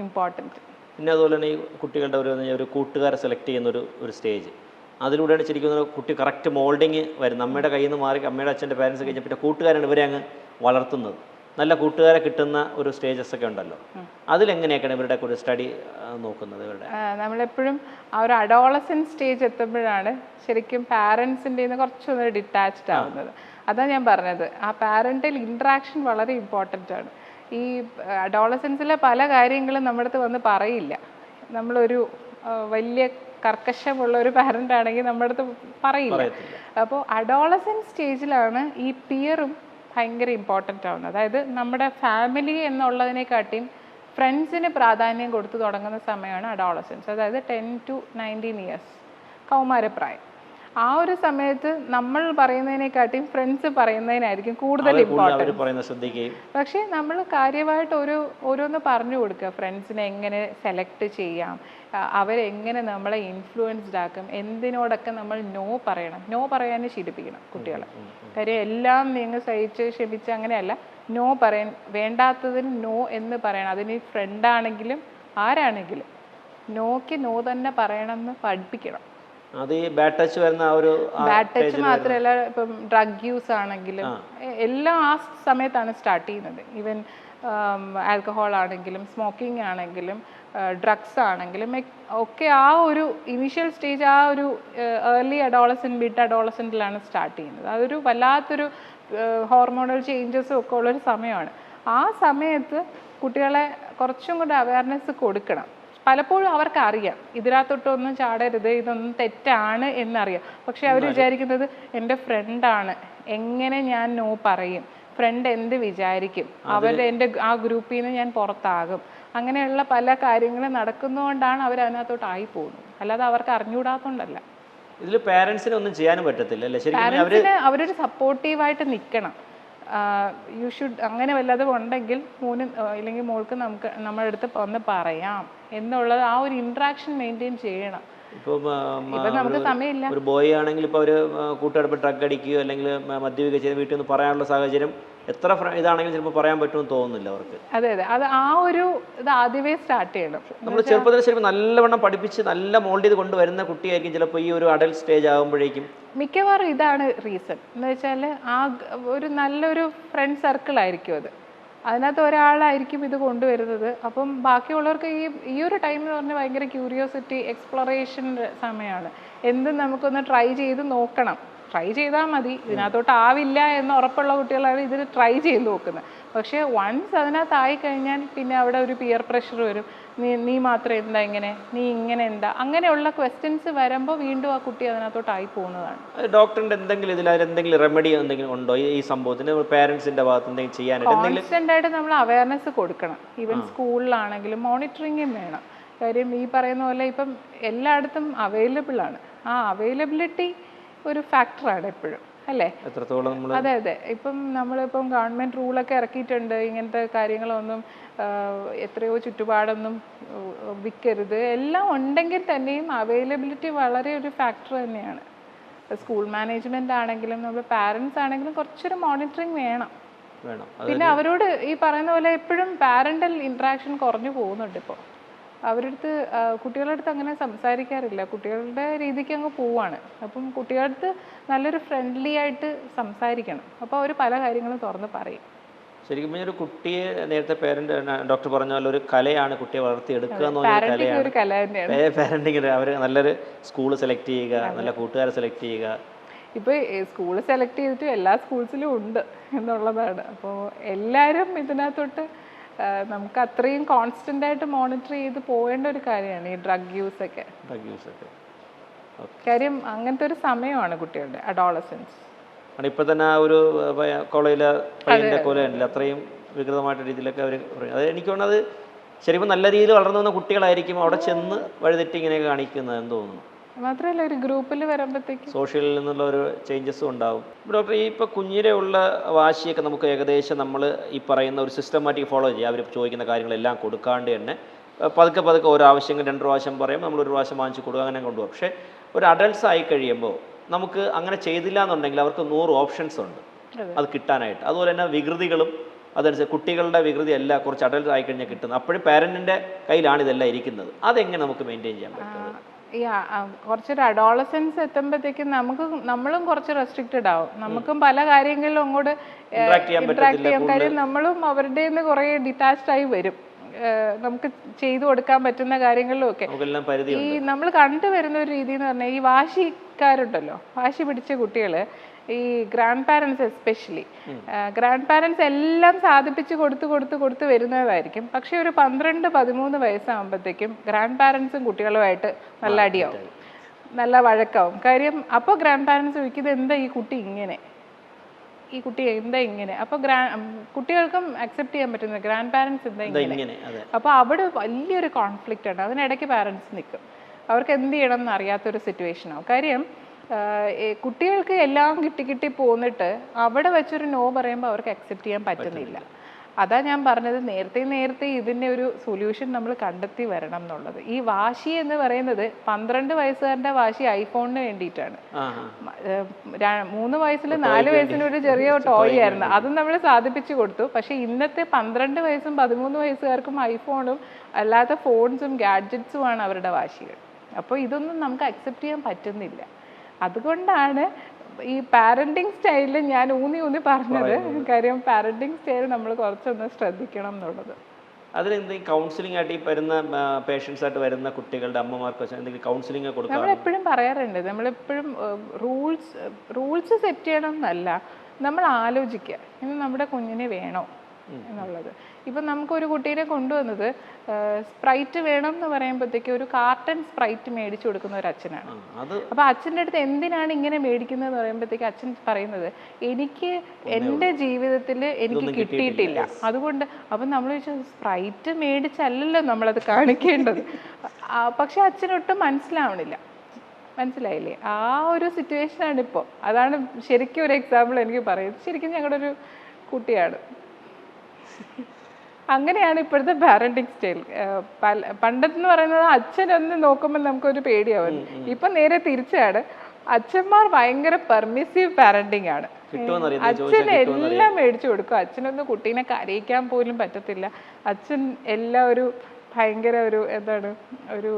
ഇമ്പോർട്ടന്റ് പിന്നെ അതുപോലെ തന്നെ ഈ കുട്ടികളുടെ ഒരു ഒരു കൂട്ടുകാരെ സെലക്ട് ചെയ്യുന്ന ഒരു ഒരു സ്റ്റേജ് അതിലൂടെയാണ് ശരിക്കും കുട്ടി കറക്റ്റ് മോൾഡിങ് വരും. നമ്മുടെ കയ്യിൽ നിന്ന് മാറി അമ്മയുടെ അച്ഛന്റെ പാരൻസ് കഴിഞ്ഞ പിന്നെ കൂട്ടുകാരാണ് ഇവരെ അങ്ങ് വളർത്തുന്നത്. നല്ല കൂട്ടുകാരെ കിട്ടുന്ന ഒരു സ്റ്റേജസ് ഒക്കെ ഉണ്ടല്ലോ. അതിലെങ്ങനെയൊക്കെയാണ് ഇവരുടെ ഒരു സ്റ്റഡി നോക്കുന്നത് ഇവരുടെ? നമ്മളെപ്പോഴും ആ ഒരു അഡോളസൻ സ്റ്റേജ് എത്തുമ്പോഴാണ് ശരിക്കും പാരൻസിന്റെ കുറച്ചൊന്ന് ഡിറ്റാച്ച്ഡ് ആവുന്നത്. അതാ ഞാൻ പറഞ്ഞത്. ആ പാരന്റൽ ഇൻട്രാക്ഷൻ വളരെ ഇമ്പോർട്ടന്റ് ആണ്. ഈ അഡോളസൻസിലെ പല കാര്യങ്ങളും നമ്മുടെ അടുത്ത് വന്ന് പറയില്ല. നമ്മളൊരു വലിയ കർക്കശമുള്ള ഒരു പാരന്റ് ആണെങ്കിൽ നമ്മുടെ അടുത്ത് പറയില്ല അപ്പോൾ അഡോളസൻ സ്റ്റേജിലാണ് ഈ പിയറും ഭയങ്കര ഇമ്പോർട്ടന്റ് ആവുന്നത് അതായത് നമ്മുടെ ഫാമിലി എന്നുള്ളതിനെക്കാട്ടിയും ഫ്രണ്ട്സിന് പ്രാധാന്യം കൊടുത്തു തുടങ്ങുന്ന സമയമാണ് അഡോളസൻസ് അതായത് ടെൻ ടു നയന്റീൻ ഇയേഴ്സ് കൗമാരപ്രായം. ആ ഒരു സമയത്ത് നമ്മൾ പറയുന്നതിനെക്കാട്ടിയും ഫ്രണ്ട്സ് പറയുന്നതിനായിരിക്കും കൂടുതൽ ഇമ്പോർട്ടന്റ് പക്ഷേ നമ്മൾ കാര്യമായിട്ട് ഒരു ഓരോന്ന് പറഞ്ഞു കൊടുക്കുക. ഫ്രണ്ട്സിനെ എങ്ങനെ സെലക്ട് ചെയ്യാം? അവരെങ്ങനെ നമ്മളെ ഇൻഫ്ലുവൻസ്ഡ് ആക്കും? എന്തിനോടൊക്കെ നമ്മൾ നോ പറയണം? നോ പറയാൻ ശീലിപ്പിക്കണം കുട്ടികളെ. കാര്യം എല്ലാം നിങ്ങൾ സഹിച്ച് ക്ഷമിച്ച് അങ്ങനെയല്ല. നോ പറയാൻ വേണ്ടാത്തതിന് നോ എന്ന് പറയണം. അതിന് ഫ്രണ്ടാണെങ്കിലും ആരാണെങ്കിലും നോക്കി നോ തന്നെ പറയണമെന്ന് പഠിപ്പിക്കണം. അത് ഈ ബാഡ് ടച്ച് വരുന്ന ആ ഒരു ബാഡ് ടച്ച് മാത്രമല്ല ഇപ്പം ഡ്രഗ് യൂസ് ആണെങ്കിലും എല്ലാം ആ സമയത്താണ് സ്റ്റാർട്ട് ചെയ്യുന്നത്. ഈവൻ ആൽക്കഹോൾ ആണെങ്കിലും സ്മോക്കിംഗ് ആണെങ്കിലും ഡ്രഗ്സ് ആണെങ്കിലും ഒക്കെ ആ ഒരു ഇനീഷ്യൽ സ്റ്റേജ് ആ ഒരു ഏർലി അഡോളസൻ മിഡ് അഡോളസന്റിലാണ് സ്റ്റാർട്ട് ചെയ്യുന്നത്. അതൊരു വല്ലാത്തൊരു ഹോർമോണൽ ചേഞ്ചസും ഒക്കെ ഉള്ളൊരു സമയമാണ്. ആ സമയത്ത് കുട്ടികളെ കുറച്ചും കൂടെ അവയർനെസ് കൊടുക്കണം. പലപ്പോഴും അവർക്ക് അറിയാം ഇതിനകത്തൊട്ടൊന്നും ചാടരുത് ഇതൊന്നും തെറ്റാണ് എന്നറിയാം. പക്ഷെ അവർ വിചാരിക്കുന്നത് എന്റെ ഫ്രണ്ടാണ്. എങ്ങനെ ഞാൻ നോ പറയും? ഫ്രണ്ട് എന്ത് വിചാരിക്കും? അവരുടെ എന്റെ ആ ഗ്രൂപ്പിൽ നിന്ന് ഞാൻ പുറത്താകും. അങ്ങനെയുള്ള പല കാര്യങ്ങളും നടക്കുന്നതുകൊണ്ടാണ് അവർ അതിനകത്തോട്ട് ആയി പോകുന്നത്. അല്ലാതെ അവർക്ക് അറിഞ്ഞുകൂടാത്തോണ്ടല്ല. ഇതിൽ പാരൻസിന് ഒന്നും ചെയ്യാനും പറ്റത്തില്ല അവരൊരു സപ്പോർട്ടീവായിട്ട് നിൽക്കണം യു ഷുഡ് അങ്ങനെ വല്ലതും ഉണ്ടെങ്കിൽ മൂന്ന് ഇല്ലെങ്കിൽ മോൾക്ക് നമുക്ക് നമ്മുടെ അടുത്ത് ഒന്ന് പറയാം. എന്നുള്ളത് ആ ഒരു ഇൻട്രാക്ഷൻ മെയിന്റെയിൻ ചെയ്യണം. ഒരു ബോയ് ആണെങ്കിൽ ഇപ്പോൾ അവർ കൂട്ടുകാരപ്പോൾ ഡ്രഗ് അടിക്കുകയോ അല്ലെങ്കിൽ മദ്യപിക്കുകയോ ചെയ്ത് വീട്ടിൽ നിന്ന് പറയാനുള്ള സാഹചര്യം എത്ര ഇതാണെങ്കിലും ചിലപ്പോൾ പറയാൻ പറ്റുമെന്ന് തോന്നുന്നില്ല അവർക്ക്. അതെ അതെ. അത് ആ ഒരു ഇത് ആദ്യമേ സ്റ്റാർട്ട് ചെയ്യണം. നമ്മൾ ചെറുപ്പത്തിൽ ശരിക്കും നല്ലവണ്ണം പഠിപ്പിച്ച് നല്ല മോൾഡ് ചെയ്ത് കൊണ്ടുവരുന്ന കുട്ടിയായിരിക്കും ചിലപ്പോൾ ഈ ഒരു അഡൽട്ട് സ്റ്റേജ് ആകുമ്പോഴേക്കും. മിക്കവാറും ഇതാണ് റീസൺ എന്ന് വെച്ചാൽ ആ ഒരു നല്ലൊരു ഫ്രണ്ട് സർക്കിൾ ആയിരിക്കും അത്. അതിനകത്ത് ഒരാളായിരിക്കും ഇത് കൊണ്ടുവരുന്നത്. അപ്പം ബാക്കിയുള്ളവർക്ക് ഈ ഈ ഒരു ടൈം എന്ന് പറഞ്ഞാൽ ഭയങ്കര ക്യൂരിയോസിറ്റി എക്സ്പ്ലോറേഷൻ സമയമാണ് എന്തും നമുക്കൊന്ന് ട്രൈ ചെയ്ത് നോക്കണം. ട്രൈ ചെയ്താൽ മതി. ഇതിനകത്തോട്ട് ആവില്ല എന്ന് ഉറപ്പുള്ള കുട്ടികളാണ് ഇതിന് ട്രൈ ചെയ്ത് നോക്കുന്നത്. പക്ഷേ വൺസ് അതിനകത്ത് കഴിഞ്ഞാൽ പിന്നെ അവിടെ ഒരു പിയർ പ്രഷർ വരും. നീ നീ മാത്രം എന്താ ഇങ്ങനെ? നീ ഇങ്ങനെ എന്താ? അങ്ങനെയുള്ള ക്വസ്റ്റ്യൻസ് വരുമ്പോൾ വീണ്ടും ആ കുട്ടി അതിനകത്തോട്ട് ആയി പോകുന്നതാണ്. ഡോക്ടറിന്റെ എന്തെങ്കിലും ഇതിൽ എന്തെങ്കിലും റെമഡി എന്തെങ്കിലും ഉണ്ടോ? ഈ സംഭവത്തിന് പേരൻസിന്റെ ഭാഗത്ത് എന്തെങ്കിലും ചെയ്യാനായിട്ട് കോൺസ്റ്റന്റ് ആയിട്ട് നമ്മൾ അവയർനെസ് കൊടുക്കണം. ഈവൻ സ്കൂളിലാണെങ്കിലും മോണിറ്ററിങ്ങും വേണം. കാര്യം ഈ പറയുന്ന പോലെ ഇപ്പം എല്ലായിടത്തും അവൈലബിൾ ആണ്. ആ അവൈലബിലിറ്റി ഒരു ഫാക്ടറാണ് എപ്പോഴും അല്ലേ? അതെ അതെ. ഇപ്പം നമ്മളിപ്പം ഗവൺമെന്റ് റൂളൊക്കെ ഇറക്കിയിട്ടുണ്ട് ഇങ്ങനത്തെ കാര്യങ്ങളൊന്നും എത്രയോ ചുറ്റുപാടൊന്നും വിൽക്കരുത്. എല്ലാം ഉണ്ടെങ്കിൽ തന്നെയും അവൈലബിലിറ്റി വളരെ ഒരു ഫാക്ടർ തന്നെയാണ്. സ്കൂൾ മാനേജ്മെന്റ് ആണെങ്കിലും നമ്മുടെ പാരൻസ് ആണെങ്കിലും കുറച്ചൊരു മോണിറ്ററിങ് വേണം. വേണം. പിന്നെ അവരോട് ഈ പറയുന്ന പോലെ എപ്പോഴും പാരന്റൽ ഇന്ററാക്ഷൻ കുറഞ്ഞു പോകുന്നുണ്ട് ഇപ്പോൾ അവരുടെ അടുത്ത് കുട്ടികളുടെ അടുത്ത് അങ്ങനെ സംസാരിക്കാറില്ല. കുട്ടികളുടെ രീതിക്ക് അങ്ങ് പോവാണ്. അപ്പം കുട്ടികളുടെ അടുത്ത് നല്ലൊരു ഫ്രണ്ട്ലി ആയിട്ട് സംസാരിക്കണം. അപ്പോൾ അവർ പല കാര്യങ്ങളും തുറന്ന് പറയും. ശരിക്കും ഒരു കുട്ടിയെ നേരത്തെ പേരന്റ് ഡോക്ടർ പറഞ്ഞ പോലെ ഒരു കലയാണ് കുട്ടിയെ വളർത്തിയെടുക്കുക എന്ന് പറഞ്ഞ കലയാണ്. പാരന്റിങ് അവർ നല്ലൊരു സ്കൂൾ സെലക്ട് ചെയ്യുക നല്ല കൂട്ടുകാരെ സെലക്ട് ചെയ്യുക. ഇപ്പൊ സ്കൂൾ സെലക്ട് ചെയ്തിട്ട് എല്ലാ സ്കൂൾസിലും ഉണ്ട് എന്നുള്ളതാണ്. അപ്പോൾ എല്ലാരും ഇതിനകത്തോട്ട് നമുക്ക് അത്രയും കോൺസ്റ്റന്റ് ആയിട്ട് മോണിറ്റർ ചെയ്ത് പോകേണ്ട ഒരു കാര്യമാണ് ഈ ഡ്രഗ് യൂസ് ഒക്കെ. ഡ്രഗ് യൂസ് ഒക്കെ. കാര്യം അങ്ങനത്തെ ഒരു സമയമാണ് കുട്ടികളുടെ അഡോളസൻസ് ഇപ്പൊ തന്നെ ആ ഒരു കോളേജിലെ പയ്യന്റെ കൊല ഉണ്ടല്ലോ അത്രയും വികൃതമായിട്ട് രീതിയിലൊക്കെ അവർ പറയും അത് എനിക്ക് തോന്നുന്നത് ശരിക്കും നല്ല രീതിയിൽ വളർന്നു വന്ന കുട്ടികളായിരിക്കും അവിടെ ചെന്ന് വഴിതെറ്റി ഇങ്ങനെയൊക്കെ കാണിക്കുന്നത് എന്ന് തോന്നുന്നു. മാത്രമല്ല ഒരു ഗ്രൂപ്പിൽ വരുമ്പോഴത്തേക്ക് സോഷ്യലിൽ നിന്നുള്ള ഒരു ചേഞ്ചസും ഉണ്ടാവും. ഡോക്ടർ ഈ ഇപ്പോൾ കുഞ്ഞിലെ ഉള്ള വാശിയൊക്കെ നമുക്ക് ഏകദേശം നമ്മൾ ഈ പറയുന്ന ഒരു സിസ്റ്റമാറ്റിക് ഫോളോ ചെയ്യുക അവർ ചോദിക്കുന്ന കാര്യങ്ങളെല്ലാം കൊടുക്കാണ്ട് തന്നെ. പതുക്കെ പതുക്കെ ഒരു ആവശ്യങ്ങൾ രണ്ട് പ്രാവശ്യം പറയും നമ്മൾ ഒരു പ്രാവശ്യം വാങ്ങിച്ചു കൊടുക്കുക അങ്ങനെ കൊണ്ടുപോകും. പക്ഷേ ഒരു അഡൾട്ട്സ് ആയി കഴിയുമ്പോൾ നമുക്ക് അങ്ങനെ ചെയ്തില്ല എന്നുണ്ടെങ്കിൽ അവർക്ക് നൂറ് ഓപ്ഷൻസ് ഉണ്ട്. അത്. കിട്ടാനായിട്ട്. അതുപോലെ തന്നെ വികൃതികളും അതനുസരിച്ച് കുട്ടികളുടെ വികൃതി അല്ല കുറച്ച് അഡൽട്ട് ആയി കഴിഞ്ഞാൽ കിട്ടുന്നത്. അപ്പോഴും പാരന്റിന്റെ കയ്യിലാണ് ഇതെല്ലാം ഇരിക്കുന്നത്. അതെങ്ങനെ നമുക്ക് മെയിന്റെയിൻ ചെയ്യാൻ പറ്റും ഈ ആ കുറച്ചൊരു അഡോളസൻസ് എത്തുമ്പോഴത്തേക്കും നമുക്ക് നമ്മളും കുറച്ച് റെസ്ട്രിക്റ്റഡ് ആവും. നമുക്കും പല കാര്യങ്ങളിലും അങ്ങോട്ട് ഇന്ററാക്ട് ചെയ്യാൻ കാര്യം നമ്മളും അവരുടെ നിന്ന് കുറേ ഡിറ്റാച്ച്ഡ് ആയി വരും. നമുക്ക് ചെയ്തു കൊടുക്കാൻ പറ്റുന്ന കാര്യങ്ങളിലും ഒക്കെ ഈ നമ്മൾ കണ്ടുവരുന്ന ഒരു രീതി എന്ന് പറഞ്ഞാൽ ഈ വാശിക്കാരുണ്ടല്ലോ. വാശി പിടിച്ച കുട്ടികൾ ഈ grandparents especially grandparents എല്ലാം സാധിപ്പിച്ച് കൊടുത്ത് കൊടുത്ത് കൊടുത്ത് വരുന്നതായിരിക്കും. പക്ഷെ ഒരു പന്ത്രണ്ട് പതിമൂന്ന് വയസ്സാകുമ്പോഴത്തേക്കും ഗ്രാൻഡ് പാരൻസും കുട്ടികളുമായിട്ട് നല്ല അടിയാവും. നല്ല വഴക്കാവും. കാര്യം അപ്പോൾ ഗ്രാൻഡ് പാരൻസ് ചോദിക്കുന്നത് എന്താ ഈ കുട്ടി ഇങ്ങനെ? ഈ കുട്ടി എന്താ ഇങ്ങനെ? അപ്പോൾ ഗ്രാ കുട്ടികൾക്കും അക്സെപ്റ്റ് ചെയ്യാൻ പറ്റുന്നത് ഗ്രാൻഡ് പാരൻസ് എന്താ ഇങ്ങനെ? അപ്പോൾ അവിടെ വലിയൊരു കോൺഫ്ലിക്റ്റ് ഉണ്ട്. അതിനിടയ്ക്ക് പാരൻസ് നിൽക്കും. അവർക്ക് എന്ത് ചെയ്യണം എന്ന് അറിയാത്തൊരു സിറ്റുവേഷൻ ആവും. കാര്യം കുട്ടികൾക്ക് എല്ലാം കിട്ടി കിട്ടി പോന്നിട്ട് അവിടെ വെച്ചൊരു നോ പറയുമ്പോൾ അവർക്ക് അക്സെപ്റ്റ് ചെയ്യാൻ പറ്റുന്നില്ല. അതാ ഞാൻ പറഞ്ഞത് നേരത്തെ നേരത്തെ ഇതിന്റെ ഒരു സൊല്യൂഷൻ നമ്മൾ കണ്ടെത്തി വരണം എന്നുള്ളത്. ഈ വാശി എന്ന് പറയുന്നത് പന്ത്രണ്ട് വയസ്സുകാരന്റെ വാശി ഐഫോണിന് വേണ്ടിയിട്ടാണ്. മൂന്ന് വയസ്സിൽ നാല് വയസ്സിന് ഒരു ചെറിയ ടോയ് ആയിരുന്നു. അതും നമ്മൾ സാധിപ്പിച്ചു കൊടുത്തു. പക്ഷേ ഇന്നത്തെ പന്ത്രണ്ട് വയസ്സും പതിമൂന്ന് വയസ്സുകാർക്കും ഐഫോണും അല്ലാത്ത ഫോൺസും ഗാഡ്ജറ്റ്സുമാണ് അവരുടെ വാശികൾ. അപ്പോൾ ഇതൊന്നും നമുക്ക് അക്സെപ്റ്റ് ചെയ്യാൻ പറ്റുന്നില്ല. അതുകൊണ്ടാണ് ഈ പാരന്റിങ് സ്റ്റൈലിൽ ഞാൻ ഊന്നി ഊന്നി പറഞ്ഞത്. കാര്യം പാരന്റിങ് സ്റ്റൈൽ നമ്മൾ കുറച്ചൊന്ന് ശ്രദ്ധിക്കണം എന്നുള്ളത്. എന്തെങ്കിലും കൗൺസിലിംഗ് ആയിട്ട് ഈ വരുന്ന പേഷ്യൻസ് ആയിട്ട് വരുന്ന കുട്ടികളുടെ അമ്മമാർക്ക് എന്തെങ്കിലും കൗൺസിലിംഗ് നമ്മൾ എപ്പോഴും പറയാറുണ്ട്. നമ്മളെപ്പോഴും റൂൾസ് റൂൾസ് സെറ്റ് ചെയ്യണം എന്നല്ല. നമ്മൾ ആലോചിക്കുക ഇന്ന് നമ്മുടെ കുഞ്ഞിനെ വേണോ? എന്നുള്ളത്. ഇപ്പം നമുക്കൊരു കുട്ടീനെ കൊണ്ടുവന്നത് സ്പ്രൈറ്റ് വേണം എന്ന് പറയുമ്പോഴത്തേക്ക് ഒരു കാർട്ടൺ സ്പ്രൈറ്റ് മേടിച്ചു കൊടുക്കുന്ന ഒരു അച്ഛനാണ്. അപ്പോൾ അച്ഛന്റെ അടുത്ത് എന്തിനാണ് ഇങ്ങനെ മേടിക്കുന്നത് എന്ന് പറയുമ്പോഴത്തേക്ക് അച്ഛൻ പറയുന്നത് എനിക്ക് എന്റെ ജീവിതത്തിൽ എനിക്ക് കിട്ടിയിട്ടില്ല. അതുകൊണ്ട് അപ്പം നമ്മൾ ചോദിച്ചാൽ സ്പ്രൈറ്റ് മേടിച്ചല്ലല്ലോ നമ്മളത് കാണിക്കേണ്ടത്. പക്ഷെ അച്ഛനൊട്ടും മനസ്സിലാവണില്ല. മനസ്സിലായില്ലേ? ആ ഒരു സിറ്റുവേഷൻ ആണ് ഇപ്പോൾ അതാണ് ശരിക്കും ഒരു എക്സാമ്പിൾ എനിക്ക് പറയുന്നത്. ശരിക്കും ഞങ്ങളുടെ ഒരു കുട്ടിയാണ്. അങ്ങനെയാണ് ഇപ്പോഴത്തെ പാരന്റിങ് സ്റ്റൈൽ പണ്ടെന്ന് പറയുന്നത് അച്ഛനൊന്ന് നോക്കുമ്പോൾ നമുക്കൊരു പേടിയാവും. ഇപ്പൊ നേരെ തിരിച്ചാണ്. അച്ഛന്മാർ ഭയങ്കര പെർമിസീവ് പാരന്റിങ് ആണ്. അച്ഛൻ എല്ലാം മേടിച്ചു കൊടുക്കും. അച്ഛനൊന്നും കുട്ടീനെ കരയിക്കാൻ പോലും പറ്റത്തില്ല. അച്ഛൻ എല്ലാ ഒരു ഭയങ്കര ഒരു എന്താണ് ഒരു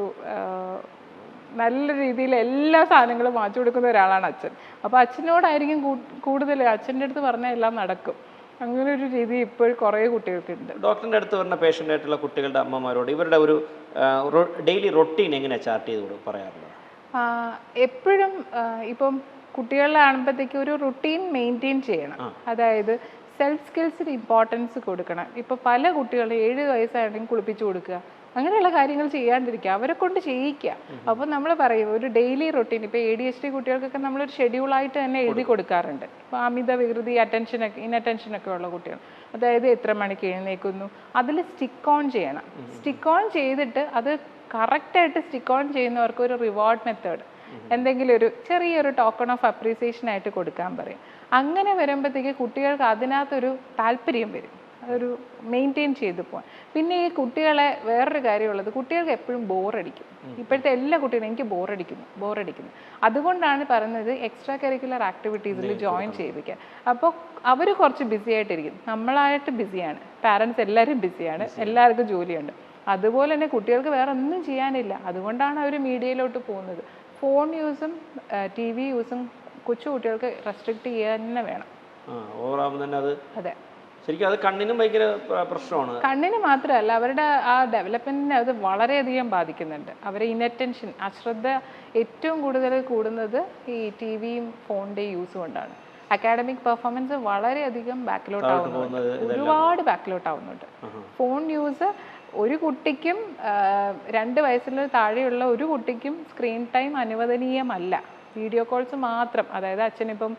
നല്ല രീതിയിൽ എല്ലാ സാധനങ്ങളും വാങ്ങിച്ചു കൊടുക്കുന്ന ഒരാളാണ് അച്ഛൻ. അപ്പോൾ അച്ഛനോടായിരിക്കും കൂടുതൽ അച്ഛന്റെ അടുത്ത് പറഞ്ഞാൽ എല്ലാം നടക്കും. അങ്ങനെ ഒരു രീതി ഇപ്പോൾ കുറേ കുട്ടികൾക്കുണ്ട്. ഡോക്ടറിന്റെ അടുത്ത് വരുന്ന പേഷ്യന്റ് ആയിട്ടുള്ള കുട്ടികളുടെ അമ്മമാരോട് ഇവരുടെ ഒരു ഡെയിലി റൊട്ടീൻ എങ്ങനെ ചാർട്ട് ചെയ്ത് പറയാറുള്ളത് എപ്പോഴും ഇപ്പം കുട്ടികളിലാകുമ്പോഴത്തേക്ക് ഒരു റുട്ടീൻ മെയിന്റെയിൻ ചെയ്യണം. അതായത് സെൽഫ് സ്കിൽസിന് ഇമ്പോർട്ടൻസ് കൊടുക്കണം. ഇപ്പോൾ പല കുട്ടികളും ഏഴ് വയസ്സായിട്ടും കുളിപ്പിച്ചു കൊടുക്കുക. അങ്ങനെയുള്ള കാര്യങ്ങൾ ചെയ്യാണ്ടിരിക്കുക. അവരെ കൊണ്ട് ചെയ്യിക്കുക. അപ്പോൾ നമ്മൾ പറയും ഒരു ഡെയിലി റൊട്ടീൻ ഇപ്പോൾ എ ഡി എച്ച് ഡി കുട്ടികൾക്കൊക്കെ നമ്മളൊരു ഷെഡ്യൂളായിട്ട് തന്നെ എഴുതി കൊടുക്കാറുണ്ട്. ഇപ്പോൾ അമിത വികൃതി അറ്റൻഷനൊക്കെ ഇൻഅറ്റൻഷനൊക്കെ ഉള്ള കുട്ടികൾ. അതായത് എത്ര മണിക്ക് എഴുന്നേൽക്കുന്നു? അതിൽ സ്റ്റിക്ക് ഓൺ ചെയ്യണം. സ്റ്റിക്ക് ഓൺ ചെയ്തിട്ട് അത് കറക്റ്റായിട്ട് സ്റ്റിക്ക് ഓൺ ചെയ്യുന്നവർക്ക് ഒരു റിവാർഡ് മെത്തേഡ് എന്തെങ്കിലും ഒരു ചെറിയൊരു ടോക്കൺ ഓഫ് അപ്രീസിയേഷൻ ആയിട്ട് കൊടുക്കാൻ പറയും. അങ്ങനെ വരുമ്പോഴത്തേക്ക് കുട്ടികൾക്ക് അതിനകത്തൊരു താല്പര്യം വരും. അതൊരു മെയിന്റെയിൻ ചെയ്ത് പോകാൻ പിന്നെ ഈ കുട്ടികളെ വേറൊരു കാര്യമുള്ളത് കുട്ടികൾക്ക് എപ്പോഴും ബോറടിക്കും ഇപ്പോഴത്തെ എല്ലാ കുട്ടികളും എനിക്ക് ബോറടിക്കുന്നു ബോറടിക്കുന്നു അതുകൊണ്ടാണ് പറയുന്നത് എക്സ്ട്രാ കരിക്കുലർ ആക്ടിവിറ്റീസിൽ ജോയിൻ ചെയ്യിപ്പിക്കുക. അപ്പോൾ അവർ കുറച്ച് ബിസി ആയിട്ടിരിക്കും. നമ്മളായിട്ട് ബിസിയാണ് പാരൻസ് എല്ലാവരും ബിസിയാണ് എല്ലാവർക്കും ജോലിയുണ്ട്. അതുപോലെ തന്നെ കുട്ടികൾക്ക് വേറെ ഒന്നും ചെയ്യാനില്ല. അതുകൊണ്ടാണ് അവർ മീഡിയയിലോട്ട് പോകുന്നത്. ഫോൺ യൂസും ടി വി യൂസും കൊച്ചു കുട്ടികൾക്ക് റെസ്ട്രിക്ട് ചെയ്യാൻ തന്നെ വേണം. ആ ഓവറാകുമ്പോൾ തന്നെ അത് അതെ. ശരിക്കും അത് കണ്ണിനും ഭയങ്കര പ്രശ്നമാണ്. കണ്ണിന് മാത്രമല്ല അവരുടെ ആ ഡെവലപ്മെന്റിനെ അത് വളരെയധികം ബാധിക്കുന്നുണ്ട്. അവരെ ഇനറ്റൻഷൻ അശ്രദ്ധ ഏറ്റവും കൂടുതൽ കൂടുന്നത് ഈ ടി വിയും ഫോണിന്റെ യൂസ് കൊണ്ടാണ്. അക്കാഡമിക് പെർഫോമൻസ് വളരെയധികം ബാക്കിലോട്ട് ആവുന്നുണ്ട്. ഒരുപാട് ബാക്കിലോട്ട് ആവുന്നുണ്ട്. ഫോൺ യൂസ് ഒരു കുട്ടിക്കും രണ്ട് വയസ്സിന് താഴെയുള്ള ഒരു കുട്ടിക്കും സ്ക്രീൻ ടൈം അനുവദനീയമല്ല. വീഡിയോ കോൾസ് മാത്രം. അതായത് അച്ഛനിപ്പം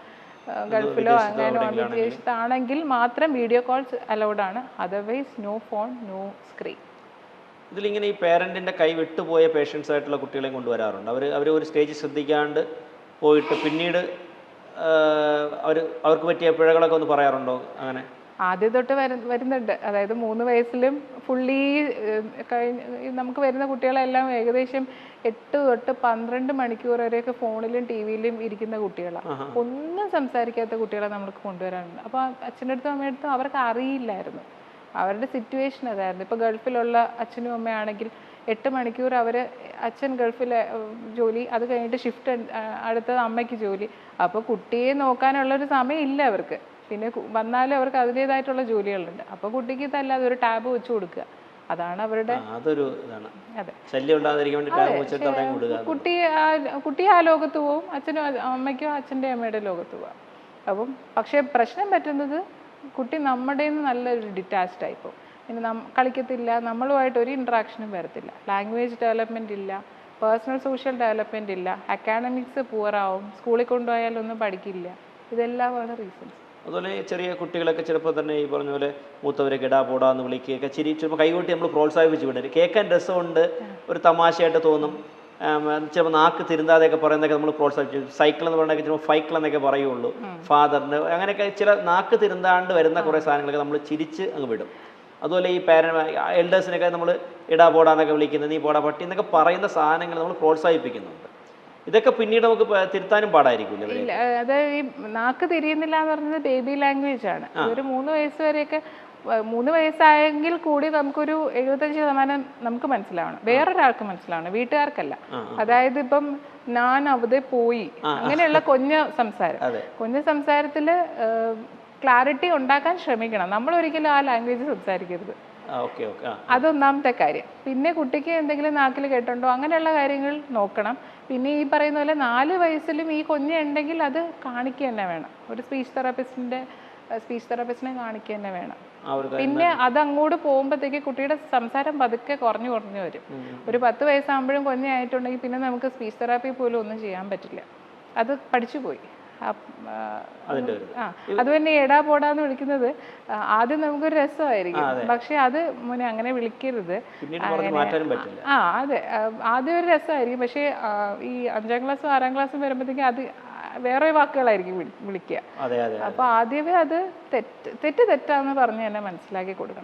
ഗൾഫിലോ അങ്ങനെ വിദേശത്താണെങ്കിൽ മാത്രം വീഡിയോ കോൾസ് അലൗഡ് ആണ്. Otherwise no phone no screen ഇതിലിങ്ങനെ ഈ പേരന്റിന്റെ കൈ വിട്ടുപോയ പേഷ്യൻസ് ആയിട്ടുള്ള കുട്ടികളെയും കൊണ്ടുവരാറുണ്ട്. അവർ അവർ ഒരു സ്റ്റേജ് ശ്രദ്ധിക്കാണ്ട് പോയിട്ട് പിന്നീട് അവർ അവർക്ക് പറ്റിയ പിഴകളൊക്കെ ഒന്ന് പറയാറുണ്ടോ? അങ്ങനെ? ആദ്യം തൊട്ട് വര വരുന്നുണ്ട്. അതായത് മൂന്ന് വയസ്സിലും ഫുള്ളി കഴിഞ്ഞ നമുക്ക് വരുന്ന കുട്ടികളെല്ലാം ഏകദേശം എട്ട് തൊട്ട് പന്ത്രണ്ട് മണിക്കൂർ വരെയൊക്കെ ഫോണിലും ടി വിയിലും ഇരിക്കുന്ന കുട്ടികളാണ്. ഒന്നും സംസാരിക്കാത്ത കുട്ടികളെ നമുക്ക് കൊണ്ടുവരാനുണ്ട് അപ്പോൾ അച്ഛന്റെ അടുത്തും അമ്മയുടെ അടുത്തും അവർക്ക് അറിയില്ലായിരുന്നു. അവരുടെ സിറ്റുവേഷൻ അതായിരുന്നു. ഇപ്പോൾ ഗൾഫിലുള്ള അച്ഛനും അമ്മയാണെങ്കിൽ എട്ട് മണിക്കൂർ അവർ അച്ഛൻ ഗൾഫിലെ ജോലി അത് കഴിഞ്ഞിട്ട് ഷിഫ്റ്റ് അടുത്തത് അമ്മയ്ക്ക് ജോലി. അപ്പോൾ കുട്ടിയെ നോക്കാനുള്ളൊരു സമയം ഇല്ല അവർക്ക്. പിന്നെ വന്നാലും അവർക്ക് അതിന്റെതായിട്ടുള്ള ജോലികളുണ്ട്. അപ്പോൾ കുട്ടിക്ക് തന്നെ അതൊരു ടാബ് വെച്ച് കൊടുക്കുക. അതാണ് അവരുടെ അതൊരു ഇതാണ്. ശല്യം ഉണ്ടാകാതിരിക്കാൻ കുട്ടി കുട്ടി ആ ലോകത്ത് പോവും അച്ഛനും അമ്മയ്ക്കും അച്ഛന്റെ അമ്മയുടെ ലോകത്ത് പോവാം. അപ്പം പക്ഷേ പ്രശ്നം പറ്റുന്നത് കുട്ടി നമ്മുടെ നിന്ന് നല്ലൊരു ഡിറ്റാച്ച്ഡ് ആയിപ്പോൾ പിന്നെ നം കളിക്കത്തില്ല നമ്മളുമായിട്ട് ഒരു ഇൻട്രാക്ഷനും വരത്തില്ല. ലാംഗ്വേജ് ഡെവലപ്മെന്റ് ഇല്ല പേഴ്സണൽ സോഷ്യൽ ഡെവലപ്മെന്റ് ഇല്ല അക്കാഡമിക്സ് പൂറാവും സ്കൂളിൽ കൊണ്ടുപോയാലൊന്നും പഠിക്കില്ല. ഇതെല്ലാമാണ് റീസൺസ് അതുപോലെ ചെറിയ കുട്ടികളൊക്കെ ചെറുപ്പം തന്നെ ഈ പറഞ്ഞ പോലെ മൂത്തവരെ കിടാ പോടാന്ന് വിളിക്കുകയൊക്കെ ചിരി ചിലപ്പോൾ കൈകൊട്ടി നമ്മൾ പ്രോത്സാഹിപ്പിച്ച് വിടരുത്. കേൾക്കാൻ രസമുണ്ട് ഒരു തമാശയായിട്ട് തോന്നും. ചിലപ്പോൾ നാക്ക് തിരുന്താതെയൊക്കെ പറയുന്നതൊക്കെ നമ്മൾ പ്രോത്സാഹിപ്പിച്ചു സൈക്കിൾ എന്ന് പറയുന്നതൊക്കെ ചിലപ്പോൾ ഫൈക്കിൾ എന്നൊക്കെ പറയുള്ളൂ ഫാദറിന്. അങ്ങനെയൊക്കെ ചില നാക്ക് തിരുന്താണ്ട് വരുന്ന കുറേ സാധനങ്ങളൊക്കെ നമ്മൾ ചിരിച്ച് അങ്ങ് വിടും. അതുപോലെ ഈ പാര എൽഡേഴ്സിനൊക്കെ നമ്മൾ ഇടാ പോടാന്നൊക്കെ വിളിക്കുന്നത് നീ പോടാ പട്ടി എന്നൊക്കെ പറയുന്ന സാധനങ്ങൾ നമ്മൾ പ്രോത്സാഹിപ്പിക്കുന്നുണ്ട്. ഇതൊക്കെ പിന്നീട് നമുക്ക് തിരുത്താനും പാടായിരിക്കും അതായത് അത് ഈ നാക്ക് തിരിയുന്നില്ല എന്ന് പറയുന്നത് ബേബി ലാംഗ്വേജ് ആണ്. ഒരു മൂന്ന് വയസ്സ് വരെയൊക്കെ മൂന്ന് വയസ്സായെങ്കിൽ കൂടി നമുക്കൊരു എഴുപത്തഞ്ച് ശതമാനം നമുക്ക് മനസ്സിലാവണം. വേറൊരാൾക്ക് മനസ്സിലാവണം വീട്ടുകാർക്കല്ല. അതായത് ഇപ്പം ഞാൻ അവിടെ പോയി. അങ്ങനെയുള്ള കൊഞ്ഞ സംസാരം. കൊഞ്ഞ സംസാരത്തിൽ ക്ലാരിറ്റി ഉണ്ടാക്കാൻ ശ്രമിക്കണം. നമ്മൾ ഒരിക്കലും ആ ലാംഗ്വേജ് സംസാരിക്കരുത്. അതൊന്നാമത്തെ കാര്യം. പിന്നെ കുട്ടിക്ക് എന്തെങ്കിലും നാക്കിൽ കേട്ടുണ്ടോ? അങ്ങനെയുള്ള കാര്യങ്ങൾ നോക്കണം. പിന്നെ ഈ പറയുന്ന പോലെ നാല് വയസ്സിലും ഈ കുഞ്ഞ് ഉണ്ടെങ്കിൽ അത് കാണിക്കുക തന്നെ വേണം. ഒരു സ്പീച്ച് തെറാപ്പിസ്റ്റിന്റെ സ്പീച്ച് തെറാപ്പിസ്റ്റിനെ കാണിക്കുക തന്നെ വേണം. പിന്നെ അത് അങ്ങോട്ട് പോകുമ്പോഴത്തേക്ക് കുട്ടിയുടെ സംസാരം പതുക്കെ കുറഞ്ഞു കുറഞ്ഞു വരും. ഒരു പത്ത് വയസ്സാകുമ്പോഴും കുഞ്ഞായിട്ടുണ്ടെങ്കിൽ പിന്നെ നമുക്ക് സ്പീച്ച് തെറാപ്പി പോലും ഒന്നും ചെയ്യാൻ പറ്റില്ല. അത് പഠിച്ചു പോയി. ആ, അതിന്റെ ഒരു അത് തന്നെ എടാ പോടാന്ന് വിളിക്കുന്നത്. ആദ്യം നമുക്കൊരു രസമായിരിക്കും. പക്ഷെ അത് മോനെ അങ്ങനെ വിളിക്കരുത്. ആ അതെ. ആദ്യം ഒരു രസമായിരിക്കും. പക്ഷേ ഈ അഞ്ചാം ക്ലാസ്സും ആറാം ക്ലാസ്സും വരുമ്പോഴത്തേക്കും അത് വേറെ വാക്കുകളായിരിക്കും വിളിക്കുക. അപ്പൊ ആദ്യമേ അത് തെറ്റ് തെറ്റ് തെറ്റാന്ന് പറഞ്ഞ് തന്നെ മനസ്സിലാക്കി കൊടുക്കണം.